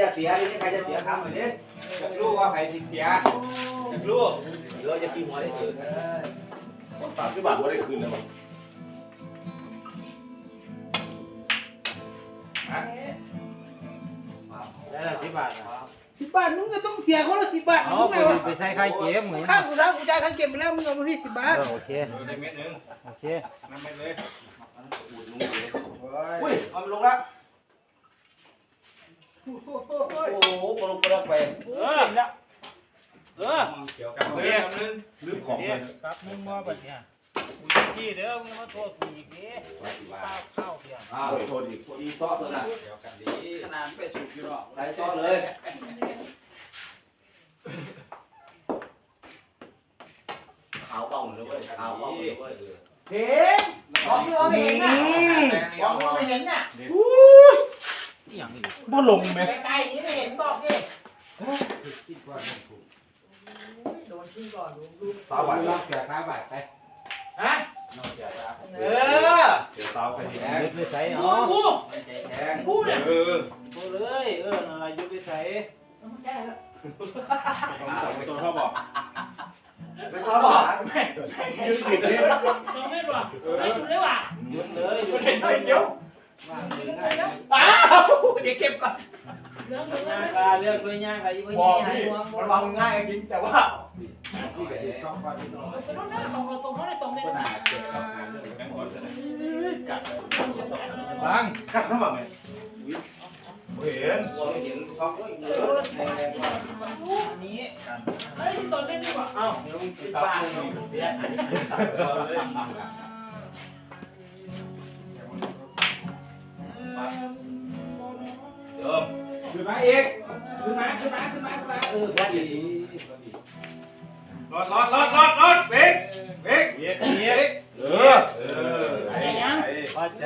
จะเสียนี่ใครจะเสียครับอันนี้จะรู้ว่าใครเสียจะรู้เดี๋ยวจะกินหัวได้เจอสามสิบบาทว่าได้คืนแล้วมั้งได้ละสิบบาทสิบบาทมึงก็ต้องเสียเขาละสิบบาทอ๋อมึงไปไม่ว่าไปใส่ไข่เค็มเหมือนข้างกูร้านกูจ่ายค่าเก็บมาแล้วมึงเอามาที่สิบบาทโอเคได้เม็ดนึงโอเคน้ำเม็ดเลยอุ้ยมันลงแล้ว โอ้โหปลงไปแล้วไปเออเออเกี่ยวกับเลยน้ำนึงลืมของเลยครับมึงมาบัดเนี่ยกูที่เด้อมึงมาโทษกูอีกดิข้าวข้าวเพียงอ้าวโทษอีกอีซอสตัวน่ะเกี่ยวกันดีขนาดไปสุดอยู่หรอกใส่ซอสเลยขาวเบาเลยเว้ยขาวเบาเลยเว้ยเห็นบอกมึงเอาไปเห็นน่ะบอกมึงเอาไปเห็นน่ะ นี่อย่างนี้บ่ลงไหมไกลๆนี่ไม่เห็นบอกดิโดนขึ้นก่อนดูดูสาวบาทลองเสียสามบาทไปฮะลองเสียสามเออเสียสาวไปดียึดไปใส่กูเนาะกูแพงกูเนี่ยเออกูเลยเอออะไรยึดไปใส่ได้แล้วต้องจับตัวพ่อบอกไปซอสบอกยืดผิดเลยสองเมตรว่ะไม่จุดเลยว่ะยึดเลยยึดเห็นไหมเดี๋ยว ว่างเลยไปแล้วอ้าวเดี๋ยวเก็บก่อนเรื่องเรื่องย่างเรื่องกาเลือกด้วยย่างกาอีกบอกย่งพี่หัวมันวางง่ายจริงแต่ว่าพี่กับช่องก้อนนิดหน่อยไปโน่นนะของเราตรงเขาได้สองเมตรก็นะน่าเก็บกับงานเรื่องแบงค์ก่อนเลยบังกัดข้างหลังไงเห็นมอเห็นช่องก็เยอะแพงกว่าอันนี้กันเฮ้ยตอนเล่นดีกว่าอ้าลุงติดบ้านลุงเบี้ย ขึ้นมาอีกขึ้นมาขึ้นมาขึ้นมาขึ้นมาเออพอดีรอดรอดรอดรอดรอดเบรกเบรกเย็ดเย็ดเออเออพอใจ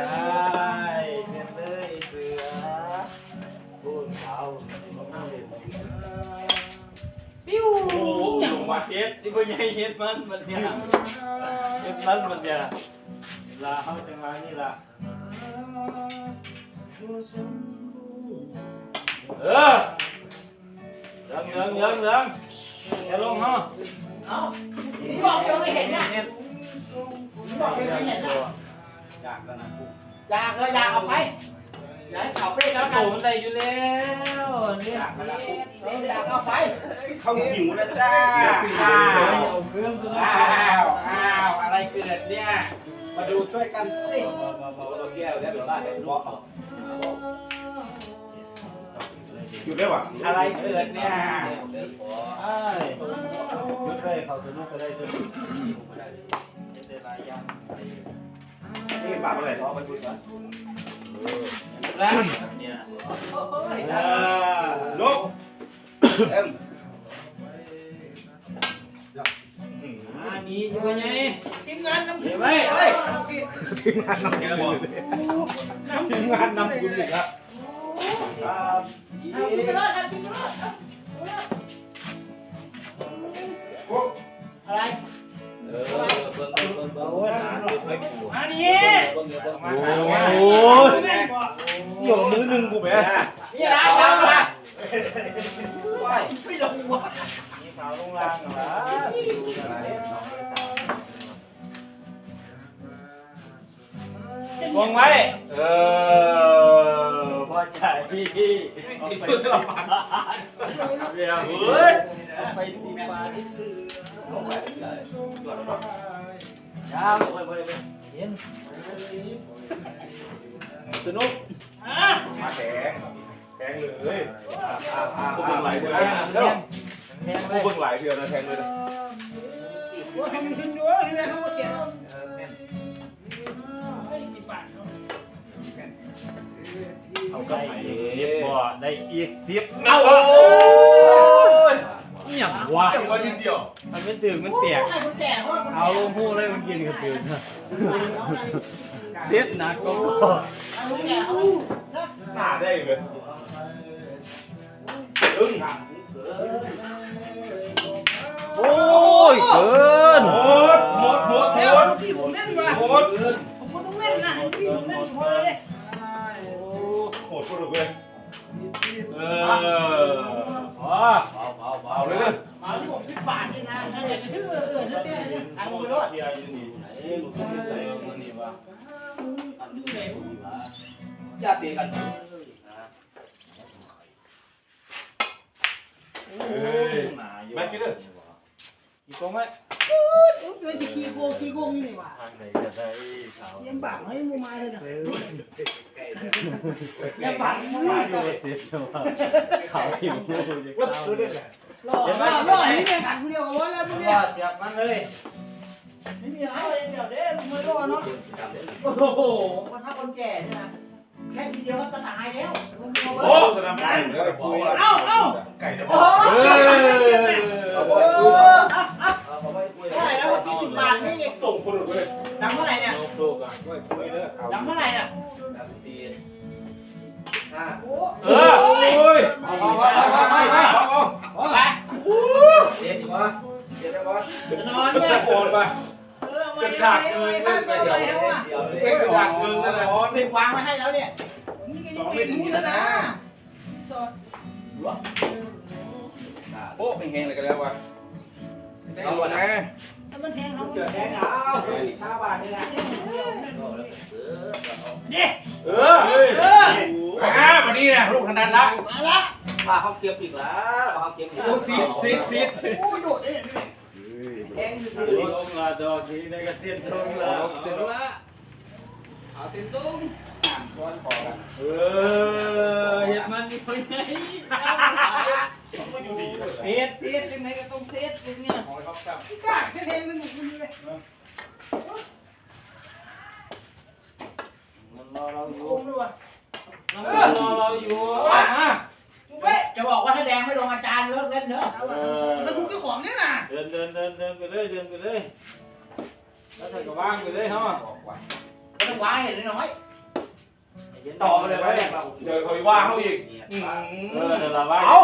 เส้นเลยเสือพูดเขาปิ้วโอ้โหลงมาเฮ็ดนี่บ่ใหญ่เฮ็ดมันมันเนี่ยเฮ็ดมันมันเนี่ยลาเฮาจังมานี่ล่ะ เออเหลืองเหลืองเหลืองเหลืองจะลงเฮาเอ้านี่บอกยังไม่เห็นน่ะเฮ็ดนี่บอกยังไม่เห็นน่ะยากแล้วนะอยากเลยอยากเอาไปอยากให้เขาไปแล้วกัโอ้นมันได้อยู่แล้วเนี่ยเอออยากเอาไปเข้าหิวแล้วจ้าอ้าอ้าววเอาเครื่องตัวอ้าวอ้าวอะไรเกิดเนี่ยมาดูช่วยกันสิเราแก้วแล้วเดี๋ยวล่าเดี๋ยวบอกเอา หยุดได้ป่ะอะไรเกิดเนี่ยไอ้ยุดได้เขาสนุกก็ได้ด้วยได้หลายอย่างนี่ปากอะไรท้อมันพุดนะแล้วอ่าลุกเอ็มอันนี้ยู่ไงทีมงานน้ำเดี๋จิ้ยวมไว้เฮ้ยทีมงานน้ำแกบอกทีมงานน้ำคุณอีกแล้ว เอากินไปเลยครับกินไปเลยอะไรเออเบิ่งเบิ่งเบิ่งเบิ่งหาเก็บไว้กูมาดิเบิ่งเดี๋ยวเบิ่งมาโอ้ยหี่ยวมือหนึ่งกูแม่นี่นะช้างนะไม่ลงวะนี่ขาวลงล่างเหรอวงไว้เออ ใจพี่พี่เอาไปสิบบาทเดี๋ยวเฮ้ยเอาไปสิบบาทที่ซื้อยาวเห็นสนุกมาแข็งแข็งเลยกูกูเบิ่เบิ่งงหหลาลายยเดืเดืออนนแทงกูไว้เบิ่งหลายเดือนนะแข็งเลยนะ ได้กับไหนอีกบ่ได้อีกสิบเอาโอ้โอ้ยยอย่างวะเกี่ยวกันนิดเดียวมันไม่ตื่นมันแตกให้คนแก่เพราะคนเอาลงพูเลยมันกินกันตื่นเซ็ตหนักก็พอให้คนแก่เขาเนาะหน้าได้เลยอึ้งโอ้ยเกินหมดหมดหมดหเดี๋ยวมดพี่ผมเล่นดีกว่าหมดผม หมดโคตรเลยเออมาเอาเลยนะมาที่ผมพิบาทนี่นะใช่ไหมชื่ออื่นนั่นเนี่ยอางมือรถเดียร์ยืนนี่ไอ้ลูกพี่ใส่มันนี่วะอันนี้เลยญาติกันโอ้ยมาอยู่แม่กินเลย กี่โกงไหมมันจะขี้โกงขี้โกงอยู่นี่ว่ะทางไหนจะได้ขาวยังบากให้มูมาเลยนะอย่าบังมาดูเสียจังหวะขาวที่มูจะเข้าเลยหล่อหล่อหล่อนี่แม่กันคนเดียวกับว่าแล้วมึงเนี่ยว่าเสียบมันเลย ไม่มีอะไรเดี๋ยวเด้มึงไม่รอเนาะโอ้โหคนถ้าคนแก่เนี่ยนะแค่ทีเดียวก็จะตายแล้วมึงเอาไปโอ้สนามไก่แล้วพูดเอ้าเอ้าไก่จะบโอ้อกโหเฮ้ยเอาะสี่ห้าโอ้เออโอ้ยเอาเอาเอาเอาเอาเอาไปเด็ดดีวะเด็ดได้วะนอนจะเนี่ยโอนป่ะเออไม่ไม่ไม่ไม่ไม่แล้วอะเดี๋ยวเลยไม่กระดาษเงินนั่นแหละสิบวางไว้ให้แล้วเนี่ยสองไม่ถึงนี่แล้วนะโอ้เป็นเฮงเลยกันแล้ววะเอาหมดนะถ้ามันแทงลูเขากเกิดแดงเอาห้าบาทนี่แหละเนี่ย เออเฮ้ยเอออ่าวันนี้นะลูกขนาดละมาละปลาเขาเกียบอีกแล้วปลาเขาเกียบอีกโอ้ซีดซีดซีดโอ้โดดได้ยังไงแดงอยู่ลงละดอกนี้ในกรเทียนลงละเสร็จละเอาเต็มตุ้งสามก้อนพอละเออเห็ดมันนี่คนไหนเฮ็ดเสียจังไหนก็ต้องเสียจังเนี่ยพี่กล้าแค่แทงมันหมันเลย รอเราอยู่โค้งด้วยว่ะมันรอเราอยู่มาจุ๊บเว้ยจะบอกว่าถ้าแดงไม่ลงอาจารย์เลิกเล่นเถอะถ้าดูเจ้าของเนี่ยนะเดินเดินเดินเดินไปเลยเดินไปเลยแล้วใส่กระว่างไปเลยเนาะมันต้องว้าเห็นน้อยต่อเลยไหมเดี๋ยวเขาว่าเขาอีกเออเดี๋ยวเราว่างเอา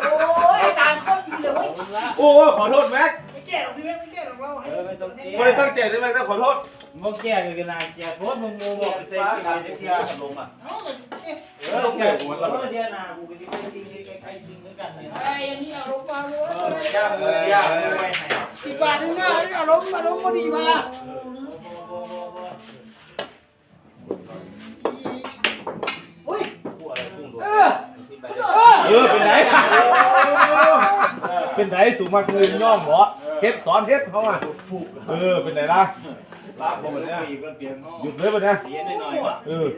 โอ้ยอาจารย์โคตรดีเลยเว้ยโอ้ขอโทษแม็กไม่แก้หรอกพี่แม่ไม่แก้หรอกเราให้ไม่ได้ตั้งใจเลยแม็กนะขอโทษ มึงแก่กันนานแก่โพสมึงโมบอกใส่กี่ใบเทียลงอะเอ้าเนี่ยเออแก่กูมันเออเทียนากูก็จะไปจริงใกล้ๆจริงเหมือนกันเนี่ยไอ้อันนี้อารมณ์มาเลยย่างมือย่างมือไปไหนสิบบาทนึงนะอารมณ์อารมณ์พอดีมาอุ้ยผู้อะไรพุ่งโดนเออเออเป็นไหนเป็นไหนสูงมากเงินย่อมบ่เฮ็ดสอนเฮ็ดเขาอะเออเป็นไหนล่ะ ลาบผมเนี่ยปีก็เปลี่ยนห้องหยุดเลยปะเนี่ยเลี้ยงหน่อยๆเออ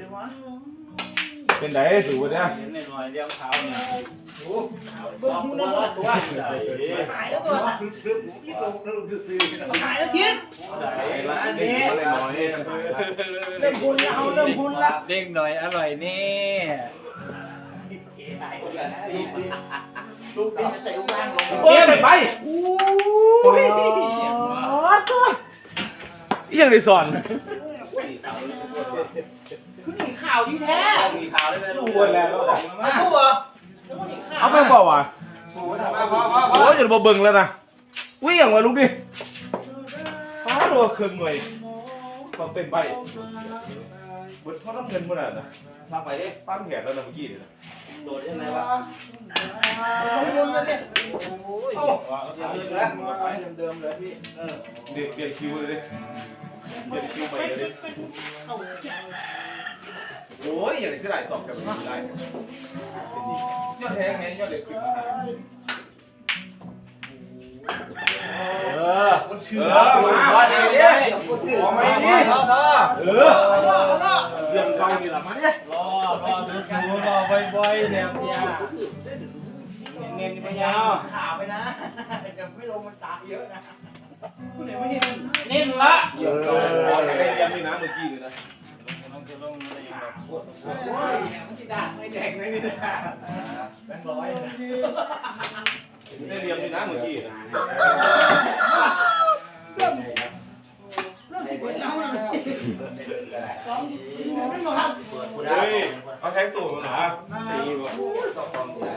เป็นไหนสูงปะเนี่ยเลี้ยงหน่อยๆเลี้ยงเท้าเนี่ยเบิ่งมึงนะตัวหายแล้วตัวนะคือพี่ลงลงซื้อหายแล้วทิ้งร้านนี้เริ่มพุนละเอาเริ่มพุนละเด้งหน่อยอร่อยนี่ลูกตีนเตะลูกล่างลงโอ้ยไปโอ้ย อีหยังได้สอนคือหนีข่าวที่แท้มีข่าวได้ไหมลูกมาสู้เหรอแล้วก็หนีข่าวเอาไปบอกว่ะมาพอพอพโอ้อยอย่ามาเบิ่งแล้วนะวิ่งอย่างวะลูกดิฟ้ารัวเครื่องหน่วยต้องเต็มใบ เบิดเพราะน้ำเงินมันอะนะฟังไปดิปั้มแขนแล้วนะเมื่อกี้เนี่ยนะโดดยังไงวะลงบนเลยเนี่ยโอ้ยังเดิมแล้วไปเดิมเลยพี่เออเดี๋ยวเปลี่ยนคิวเลยดิเปลี่ยนคิวไปเลยดิโอ้ยอย่างไรเสียดายสอบกันไม่ได้ยอดแท้ไงยอดเด็กขึ้นมา เออเออมาพอดีเลยขอไม่ดิรออเออเรื่องเก่านี่ละมาเนี่ยรอรอดูดูรอบ่อยๆแล้วเนี่ยเงินไม่ยาวข่าวไปนะจะไม่ลงมันตายเยอะนะคุณเห็นไม่เห็นนิ่มละเออได้เรียนนี่นะเมื่อกี้เลยนะจะลงอะไรอย่างเงี้ยโอ้ยมันสิด่าไม่แดงเลยนี่นะแบงค์ร้อย ได้เรียนนี่นะเมื่อกี้นะเริ่มสิบเอ็ดแล้วสองไม่หมดครับเฮ้ยเอาแทงตู่หนาตีว่ะต้องความใหญ่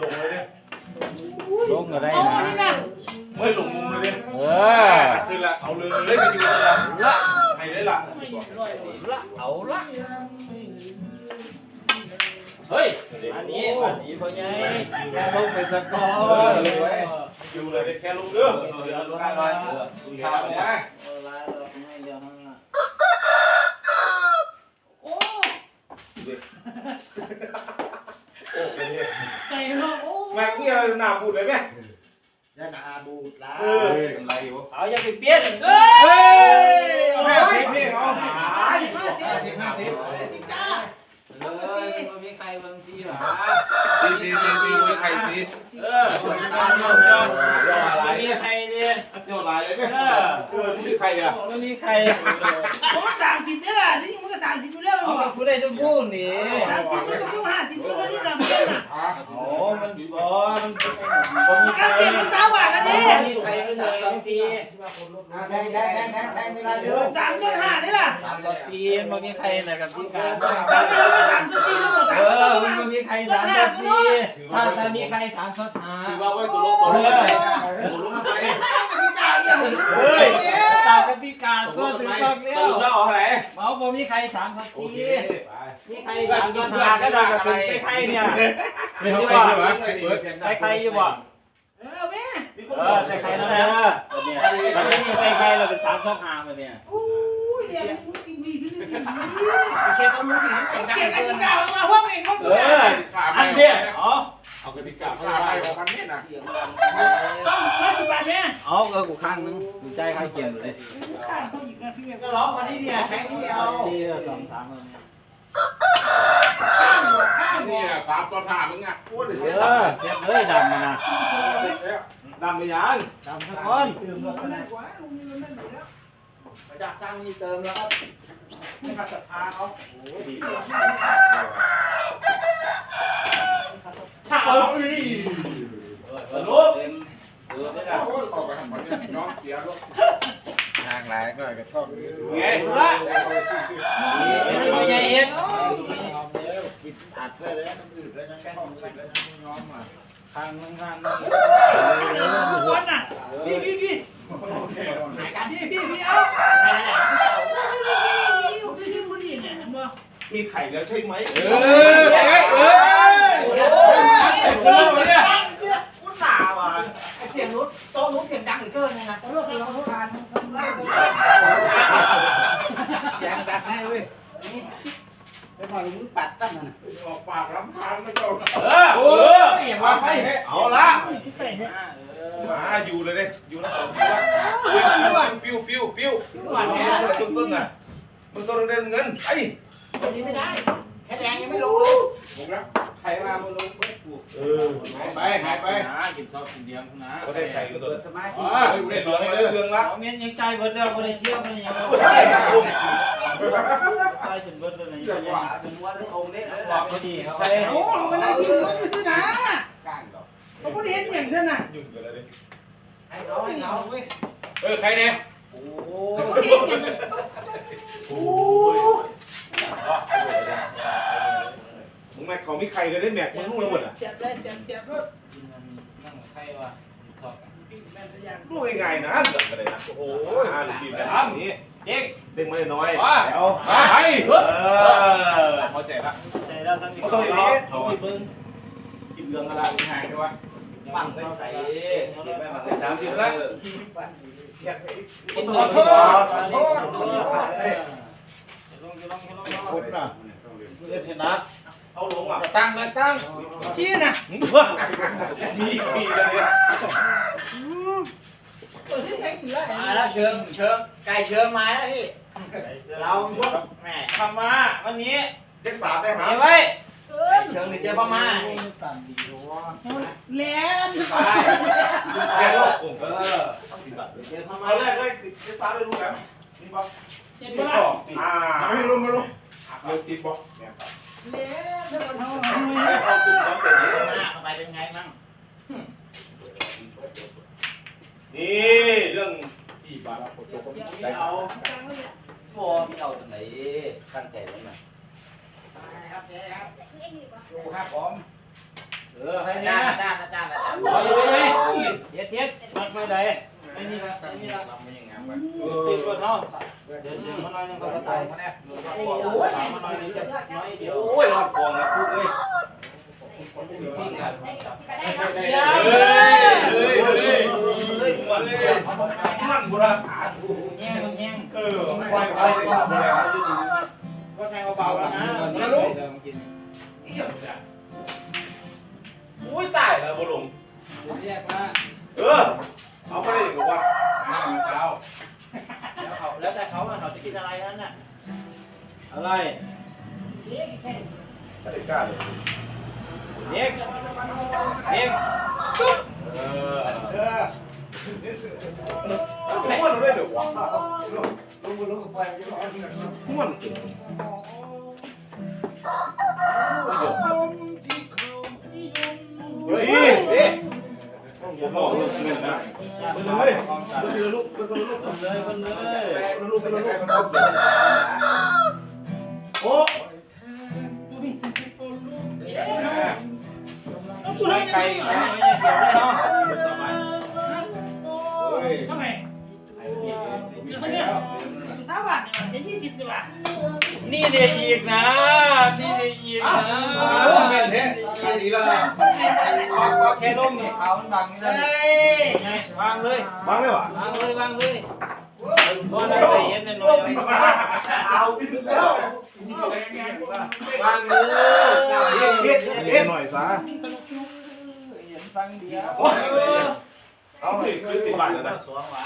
ลงเลยดิลงก็ได้อ๋อนะนี่นะไม่ลงมุมเลยดิเออขึ้นละเอาเลยเล่นกันอยู่ละละให้ได้ละละเอาละเฮ้ย อันนี้อันนี้พ่อใหญ่แค่ลงไปสักก่อนอยู่เลยแค่ลงเรื่องเดี๋ยวลงได้มาร้อยเอเอออมีข่าวเนี่ยอไล่เราไม่เดี๋ยวห้องละเว้ยโอ้เป็นเนี่ยไก่เนาะโอ้แม่งเงี้ยหน้าบูดเลยแม่ยานาบูดลาเอออะไรวะเอาอย่าไปเปลี่ยนเฮ้ยเฮ้ยเอาแม่สิพี่เอาห้าสิบห้าสิบห้าสิบห้าสิบจ้า เออ มันมีใครบางซีหรอสีสีสีสีมีใครสีเออตามมาเจ้ามันมีใคร เนี่ยเจ้าลายเลยแม่เออเออนี่คือใครอะมันมีใครผมสามสิบเนี่ยแหละที่จริงมันก็สามสิบอยู่แล้วเอามันไปพูดได้ทุกพูดนี่สามสิบมันก็ต้องห้าสิบตัวนี่นะเพื่อนน่ะโอ้มันบอมันมันมีใครการเก็บมันสาวบาทกันดิมันมีใครเป็นหนึ่งสองสี่แทงแทงแทงแทงแทงเวลาเดินสามจุดห้านี่ล่ะสามต่อสี่มันมีใครนะครับที่การสามจุดสามจุดสี่ทั้งหมดสามเอจุดอห้ามันมีใครสามต่อสี่ถ้าถ้ามีใครสามต่อห้าถือว่าไว้ตัวลบตัวลบตัวลบไปเฮ้ย ตามกติกาตัวถึงต้องเลี้ยตัววลบแล้วเอาอะไรเมาบ่มีใครสามต่อโอสี่เคไปมีใครสามต่อห้าก็จะเป็นใครเนี่ยเป็นที่ว่าใครใครอยู่บ่เออแม่เออใส่ใครนั่นแหละเนี่ยมันไม่มีใส่ใครเราเป็นสามต่อห้ามาเนี่ยอู้ยเดี๋ยวมึงกินมีพี่นี่เก็บเอามือถือเก็บกติกามาเพราะเองเขาเอออันเนี้ยอ๋อ เอากติกากล้าไปของพันนี่นะต้องห้าสิบบาทแม่เอาเออกูข้างนึงกูใจใครเกี่ยวเลยขาดเขาอีกนะพี่แม่ก็ร้องคนนี้เนี่ยแทงนี่เดียวสี่สองสามเนี่ยข้างหัวข้างหันี่วสามตัวหน้ามึงอะพูดเอเสียอเทียบเลยดำมันนะดำไปยังดำทุกคน เติมแล้วนะกว่าลุงจากสร้างนี่เติมแล้วครับไม่ขัดศรัทธาเขาถ้าเอาดิเออลูกเต็มเออไม่ได้โอ้ยอไปทำมันเนี่ยน้องเสียรถทางไหนหน่อยก็ชอบไงละไม่ใหญ่เอ็ดกินอัดเลยเลยน้ำอืดเลยน้ำแข็งอืดเลยน้ำน้องอะ ข้างงางนึงทุกคนน่ะพี่พี่พี่หายกันพี่พี่พี่เอาพี่พี่คนนี้เนี่ยเห็นบ่มีไข่แล้วใช่ไหมเอเอออเอเอออเออเนี่ยอุตส่าห์ว่ะเสียงนู้นโต๊ะนู้นเสียงดังเหลือเกินนะเออเราทานทำไรเสียงดังแน่เว้ยไปพอมึงปัดตั้งน่ะออกปากลำพานไม่เจ้าเออเอออย่างว่าไปเอาละใส่เนี่ยมาอยู่เลยเนี่ยอยู่แล้วสองตัวปิ้วปิ้วปิ้วปิ้วหวานแท้ต้นต้นน่ะมึงต้นเดินเงินไอ้วันนี้ไม่ได้แค่แดงยังไม่ลงเลยผมแล้วไข่มามึงลงเออหายไปหายไปนะกินซอสกินเดียวคุณนะก็ได้ไข่ก็ตัวสมาธิอ๋ออยู่ได้สองเรื่องละเอาเมียนยังใจเบิดแล้วบ่ได้เชื่อบ่ได้ยังได้ครับผมใจ จนเบิดแล้วนี่จังหวะเป็นวันองค์เด้บอกพอดีเขาโอ้มันน่ากินมันซื้อนะก้างดอเขาพูดเห็นอย่างนั้นน่ะหยุ่งกันเลยให้เขาให้เขาเว้ยเออใครเนี่ยโอ้เขาพูดเห็นอย่างนั้นโอ้มึงแม็กเขามีใครเลยได้แม็กมึงรู้แล้วหมดอะเสียบเลยเสียบเสียบรถกินนั่งใครวะชอบกันแม่นสัญญาณรู้ง่ายๆนะจับกันเลยนะโอ้ยอ่าหรือบีบแบบนี้เด็ก เด้งมาน้อยว่าเอาไปเออพอใจละใจเราทั้งนี้เอาตัวนี้เอาอีกมึงกินเรื่องอะไรง่ายใช่ปะบังไปใส่ไปบังไปสามสิบแล้วขอโทษขอโทษขอโทษลงลงลงคุณน่ะเล่นเทนนัสเอาลงอะตั้งเลยตั้งชี้น่ะมีมีอะไรเนี่ย มาแล้วเชิงเชิงไก่เชิงมาแล้วพี่ เราพวกแม่ทำมาวันนี้เจ็กสามได้หาเดี๋ยวไว้เกินเชิงนี่เจอพ่อมาแหลมแค่โลกกลุ่มเออสิบบาทเจอพ่อมาเอาแรกแรกสิเจ็กสามได้รู้แล้วนี่ปะเห็นนี่ปะก็ล่ะอ่าไม่รู้ไม่รู้เลิกติดบอกแหลมเท่ากันเท่าเอาตุ้มน้ำเป็ดนี้มาเข้าไปเป็นไงมั่ง นี่เรื่องที่บาทได้เอาพอพี่เอาตรงไหนตั้งใจไว้หน่อยดูครับผมเออให้อาเนี่จายรย์อาจารย์อาจารย์อาจารย์รออยู่ไหมเทียดเทียดมัดไม่ได้ไม่นี่ละไม่นี่ละทำไม่ยังไงวะติดตัวเนาะเดี๋ยวเดี๋ยวมาหน่อยนึงก็ตายโอ้ยมาหน่อยนึงจะน้อยเดียวโอ้ยรอดกองนะพูดเลยทิ้ง ก็แทงเบาๆแล้วนะนะลูกเลยเมื่อกี้นี้เอี่ยมจ้ะอุ้ยตายแล้วบุหลงเรียกว่าเออเอาไปเลยดีกว่าอ่านเช้าแล้วเขาแล้วแต่เขาอะเขาจะกินอะไรนั้นน่ะอะไรไม่ได้กล้าเลย เด็กเด็กเออเออม้วนเลยเดี๋ยววะลงบนลงกับไฟจะร้อนเหมือนกันม้วนสิเฮ้ยเฮ้ยผมบอกเลยเงินนะเพิ่เงินนเลเลยยของจัดเงินลูกเงินลูกเพิ่นเลยเพิ่นเลยเงินลูกเงินลูกโอ้ ไม่ไกลไม่เสียวได้เนาะเฮ้ยทำไมมีไปแล้วสามบาทเนี่ยเสียยี่สิบดีกว่านี่เดียอีกนะนี่เดียอีกนะเงินเท่ขายดีแล้วก็แค่ล้มเนี่ยเขามันบังนี่เฮ้นะยวางเลยบ้างเลยวะวางเลยวางเลยบ่ได้ใจเย็นหน่อยเอาบินแล้ววางเลยเฮ็ดเฮ็ดหน่อยซะ ฟังเดียวเอาสิคือสิบบาทเลยนะสวงหวะ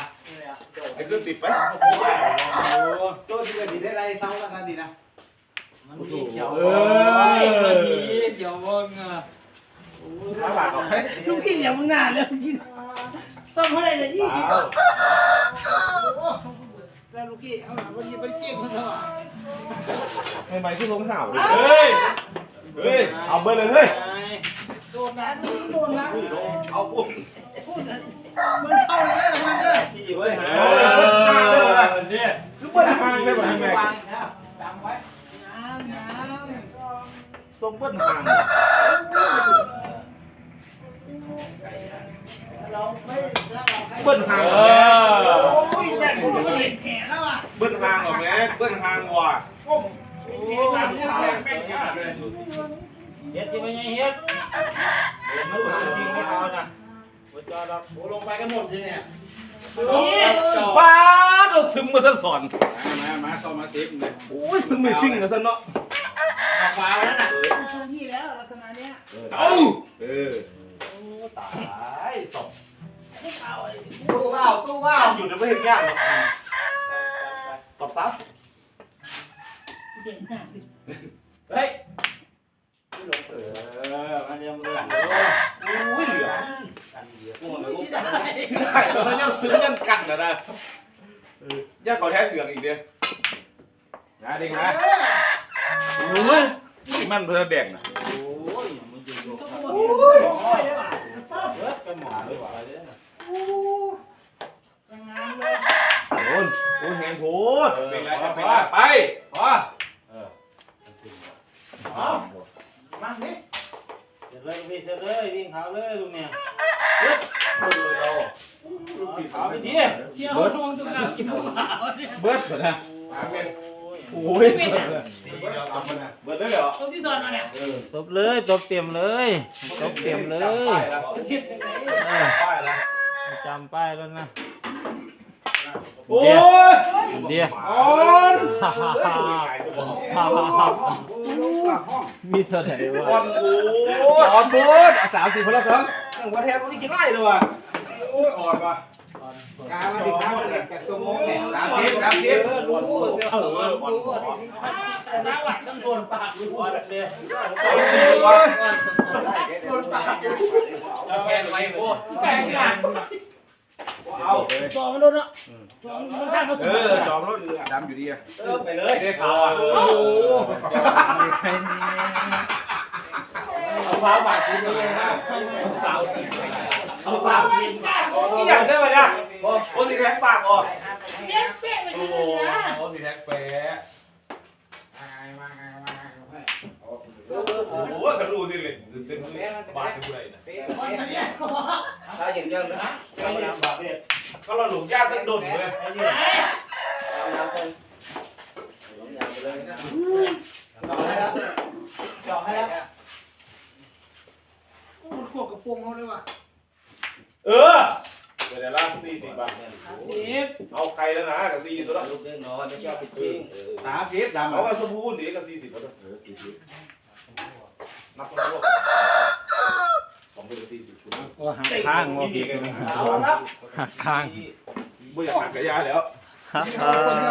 ไอ้คือสิบไปโจ้ที่เกิดดีได้ไรเศร้ากันนั่นดีนะมันมีเขียวมันมีเขียวว่างอะห้าบาทเอาไหมทุกทีอย่างมึงนานเลยกินต้องเท่าไหร่เนี่ยยี่สิบแล้วลูกพี่เอาหนาวันนี้ไปเจ๊งคนเถอะทำไมที่ลงห่าวเลยเฮ้ย เฮ้ย เอาเบอร์เลยเฮ้ย โดนนะโดนนะเอาปุ๊บพูดเลยมันเข้าแล้วมันเด้อที่เว้ยเออเนี่ยลูกเบิ้ลห่างได้ป่ะแม่วางนะจำไว้น้ำน้ำทรงเบิ้ลห่างเราไม่เราให้เบิ้ลห่างเออโอ้ยแม่กูไม่เห็นแผลแล้วอะเบิ้ลห่างเหรอแม่เบิ้ลห่างว่ะ เฮ็ดที่ไม่ใช่เฮ็ดเฮ็ดมันหาสิ่งไม่เอาน่ะบ่จอดอกโอ้ลงไปกันหมดเลยเนี่ยป้าเราซึมมาซะสอนมามาเข้ามาติ๊บเลยโอ้ยซึมไม่ซิ่งนะซะเนาะออกฟ้าแล้วน่ะเจ้าที่แล้วลักษณะเนี้ยเอ้าเออตายสองไม่เอาไอ้ตู้เปล่าตู้เปล่าอยู่ในไม่เห็นยากหรอกสอบซับเก่งมากเฮ้ย เออมันยังเหลือโอ้ยเหลือกันเดียวไม่สิได้แล้วเนี่ยซื้อยันกันนะนะย่าเขาแท้เหลืองอีกเดียวนะเด็กนะโอ้ยมันเพื่อแดงนะโอ้ยมันจะโยกโอ้ยโอ้ยเลยว่ะเบิดกันหมอเลยว่ะเลยยังงามเลยโอ้ยโอ้ยแหงโหดเป็นไรเป็นไรไปพอเออ มาดิเสร็จเลยวิ่งเสร็จเลยวิ่งเขาเลยลุงเนี่ยเขาไปทีเสียหัวทองตัวกลางกินหัวขาวเนี่ยเบิร์ดเหรอนะโอ้ยเบิร์ดเลยเบิร์ดเลยเหรอตัวที่สอนมาเนี่ยตบเลยตบเต็มเลยตบเต็มเลยเทียบยังไงเออป้ายแล้วจำป้ายแล้วนะโอ้ยเดี๋ยวอ่อน มีเท่าไหร่อ่อวะนโอ้ยอ่อนเบิร์ดสามสี่คนละสองยังว่าแทนวันนี้กินไล่เลยว่ะโอ้ยอ่อนว่ะกามาติดตามเลยจากตัวโมงเนี่ยสามทิศสามทิศรู้เอออ่อนอ่อนอ่อนสาวัดต้องโดนปากรู้ว่าเดี๋ยวโดนปากแค่ไหนพวกแกงเนี่ย เอาจอมันโดนเนาะจอมันข้ามมาเอสุดอจอมรถดำอยู่ดีอะเออไปเลยได้ข่าวอะโอ้โหใครนี่เอาฟ้าบาดคุณเลยนะสาวเอาสามนี่อยากได้ไหมเนี่ยโอ้โหสีแท็กปากออกเป๊ะเป๊ะไปโอ้ทีโหนึงนะสีแท็กแปะ โอ้โหกระดูสิเลยเป็นบาดที่ไรนะถ้าอย่างเดียวนะก็เราหลงยากตั้งโดนเลยจอดให้แล้วมันขวบกับปวงเขาเลยว่ะเออเดี๋ยวละสี่สิบบาทสิบเอาใครแล้วนะกับสี่ตัวละลูกเล่นนอนไม่ชอบไปทิ้งสามสิบดำเอาอะกระสมบูรณ์ดีกับสี่สิบก็ได้ นับคนละผมเป็นสี่สิบชุดโอ้หักข้างว่าผิดเอาละหักข้างไม่อยากหักกระยาแล้วหักเอาคนเ